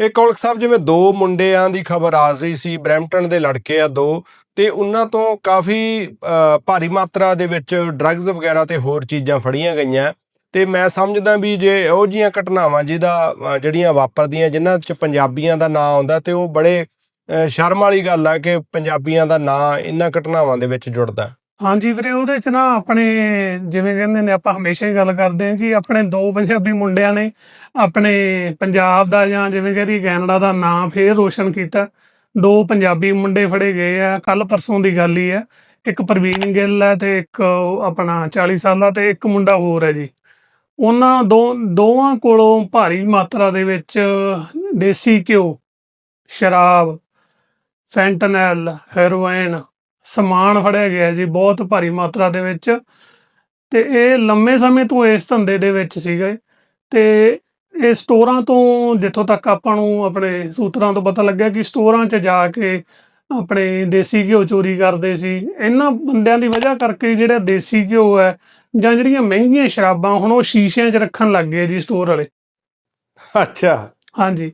ਇਹ ਕੌਲਕ ਸਾਹਿਬ, ਜਿਵੇਂ ਦੋ ਮੁੰਡਿਆਂ ਦੀ ਖਬਰ ਆ ਰਹੀ ਸੀ, ਬਰੈਂਪਟਨ ਦੇ ਲੜਕੇ ਆ ਦੋ, ਤੇ ਉਹਨਾਂ ਤੋਂ ਕਾਫੀ ਭਾਰੀ ਮਾਤਰਾ ਦੇ ਵਿੱਚ ਡਰੱਗਸ ਵਗੈਰਾ ਤੇ ਹੋਰ ਚੀਜ਼ਾਂ ਫੜੀਆਂ ਗਈਆਂ। ਤੇ ਮੈਂ ਸਮਝਦਾ ਵੀ ਜੇ ਇਹੋ ਜੀਆਂ ਘਟਨਾਵਾਂ ਜਿਹਦਾ ਜਿਹੜੀਆਂ ਵਾਪਰਦੀਆਂ, ਜਿਨ੍ਹਾਂ 'ਚ ਪੰਜਾਬੀਆਂ ਦਾ ਨਾਂ ਆਉਂਦਾ, ਤੇ ਉਹ ਬੜੇ ਸ਼ਰਮ ਵਾਲੀ ਗੱਲ ਆ ਕਿ ਪੰਜਾਬੀਆਂ ਦਾ ਨਾਂ ਇਹਨਾਂ ਘਟਨਾਵਾਂ ਦੇ ਵਿੱਚ ਜੁੜਦਾ। ਹਾਂਜੀ ਵੀਰੇ, ਉਹਦੇ ਚ ਨਾ ਆਪਣੇ ਜਿਵੇਂ ਕਹਿੰਦੇ ਨੇ, ਆਪਾਂ ਹਮੇਸ਼ਾ ਹੀ ਗੱਲ ਕਰਦੇ ਹਾਂ ਕਿ ਆਪਣੇ ਦੋ ਪੰਜਾਬੀ ਮੁੰਡਿਆਂ ਨੇ ਆਪਣੇ ਪੰਜਾਬ ਦਾ ਜਾਂ ਜਿਵੇਂ ਕਹਿੰਦੀ ਕੈਨੇਡਾ ਦਾ ਨਾਂ ਫੇਰ ਰੋਸ਼ਨ ਕੀਤਾ। ਦੋ ਪੰਜਾਬੀ ਮੁੰਡੇ ਫੜੇ ਗਏ ਆ ਕੱਲ ਪਰਸੋਂ ਦੀ ਗੱਲ ਹੀ ਹੈ ਇੱਕ ਪ੍ਰਵੀਨ ਗਿੱਲ ਹੈ ਤੇ ਇੱਕ ਉਹ ਆਪਣਾ 40 ਸਾਲਾ ਤੇ ਇੱਕ ਮੁੰਡਾ ਹੋਰ ਹੈ ਜੀ। ਉਹਨਾਂ ਦੋ, ਦੋਵਾਂ ਕੋਲੋਂ ਭਾਰੀ ਮਾਤਰਾ ਦੇ ਵਿੱਚ ਦੇਸੀ ਘਿਓ, ਸ਼ਰਾਬ, ਫੈਂਟਨਲ, ਹੈਰੋਇਨ ਸਮਾਨ ਫੜਿਆ ਗਿਆ ਜੀ ਬਹੁਤ ਭਾਰੀ ਮਾਤਰਾ ਦੇ ਵਿੱਚ। ਤੇ ਇਹ ਲੰਮੇ ਸਮੇਂ ਤੋਂ ਇਸ ਧੰਦੇ ਦੇ ਵਿੱਚ ਸੀਗੇ ਤੇ ਇਹ ਸਟੋਰਾਂ ਤੋਂ ਜਿੱਥੋਂ ਤੱਕ ਆਪਾਂ ਨੂੰ ਆਪਣੇ ਸੂਤਰਾਂ ਤੋਂ ਪਤਾ ਲੱਗਿਆ ਕਿ ਸਟੋਰਾਂ 'ਚ ਜਾ ਕੇ ਆਪਣੇ ਦੇਸੀ ਘਿਓ ਚੋਰੀ ਕਰਦੇ ਸੀ। ਇਹਨਾਂ ਬੰਦਿਆਂ ਦੀ ਵਜ੍ਹਾ ਕਰਕੇ ਜਿਹੜਾ ਦੇਸੀ ਘਿਓ ਹੈ ਜਾਂ ਜਿਹੜੀਆਂ ਮਹਿੰਗੀਆਂ ਸ਼ਰਾਬਾਂ ਹੁਣ ਉਹ ਸ਼ੀਸ਼ਿਆਂ 'ਚ ਰੱਖਣ ਲੱਗ ਗਏ ਜੀ ਸਟੋਰ ਵਾਲੇ। ਅੱਛਾ। ਹਾਂਜੀ।